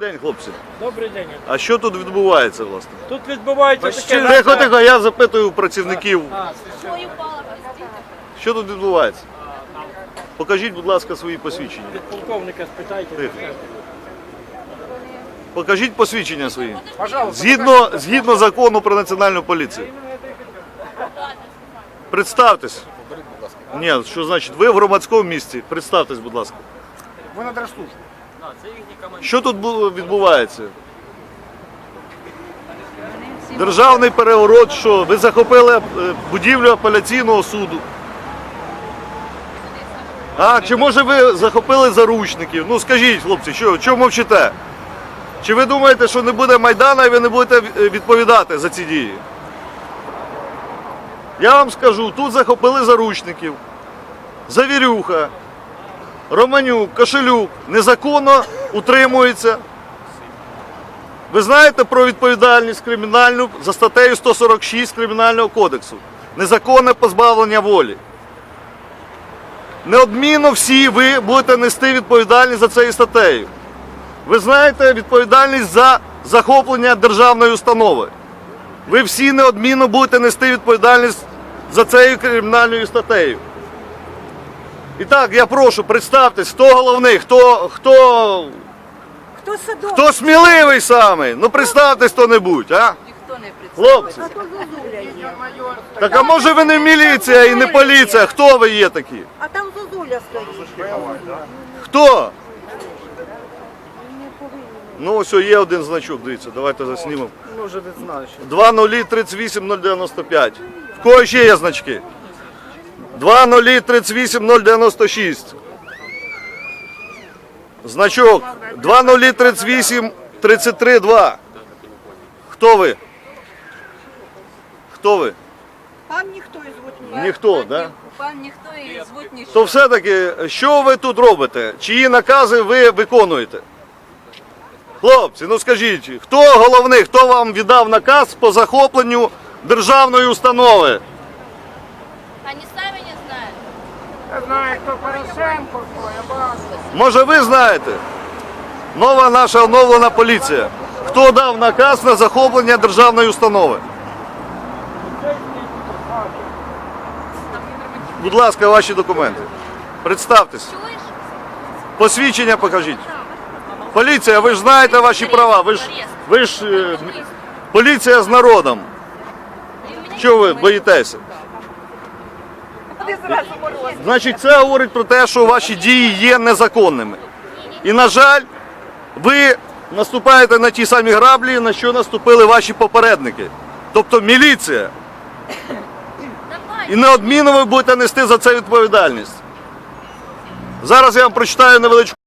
день, хлопці. Добрий день. А що тут відбувається, власне? Тут відбувається таке. Тихо, тихо, я запитую у працівників, що тут відбувається. Покажіть, будь ласка, свої посвідчення. Полковника спитайте. Тихо. Покажіть посвідчення свої. Згідно, згідно закону про національну поліцію. Представтесь. Ні, що значить, ви в громадському місці. Представтесь, будь ласка. Ви на Що тут бу- відбувається? Державний переворот, що ви захопили е, будівлю апеляційного суду. А, чи може ви захопили заручників? Ну скажіть, хлопці, що, чого мовчите? Чи ви думаєте, що не буде Майдана і ви не будете е, відповідати за ці дії? Я вам скажу, тут захопили заручників. Завірюха, Романюк, Кошелюк незаконно утримується. Ви знаєте про відповідальність кримінальну за статтею 146 Кримінального кодексу. Незаконне позбавлення волі. Неодмінно всі ви будете нести відповідальність за цією статтею. Ви знаєте відповідальність за захоплення державної установи. Ви всі неодмінно будете нести відповідальність за цією кримінальною статтею. І так, я прошу, представтесь, хто головний, хто, хто, Хто садок? хто сміливий саме. Ну представтесь хто-небудь, а? Ніхто не. Хлопці. Так а може ви не міліція і не поліція? Хто ви є такі? А там Зозуля стоїть. Хто? Ну, ось є один значок, дивіться, давайте заснімемо. Може, не знаю ще. 2038095. В кого ще є значки? 2038096. Значок 2038332. Хто ви? Хто ви? Пан ніхто із звуть Ніхто, да? Пан ніхто і звуть ніщо. То все-таки, що ви тут робите? Чиї накази ви виконуєте? Хлопці, ну скажіть, хто головний, хто вам віддав наказ по захопленню державної установи? Вони самі не знають. Я знаю, хто Порошенко, хто, я бачу. Може ви знаєте? Нова наша оновлена поліція. Хто дав наказ на захоплення державної установи? Будь ласка, ваші документи. Представтесь. Посвідчення покажіть. Поліція, ви ж знаєте ваші права. Ви ж, ви ж е, поліція з народом. Чого ви боїтеся? Значить, це говорить про те, що ваші дії є незаконними. І, на жаль, ви наступаєте на ті самі граблі, на що наступили ваші попередники. Тобто міліція. І неодмінно ви будете нести за це відповідальність. Зараз я вам прочитаю невеличку.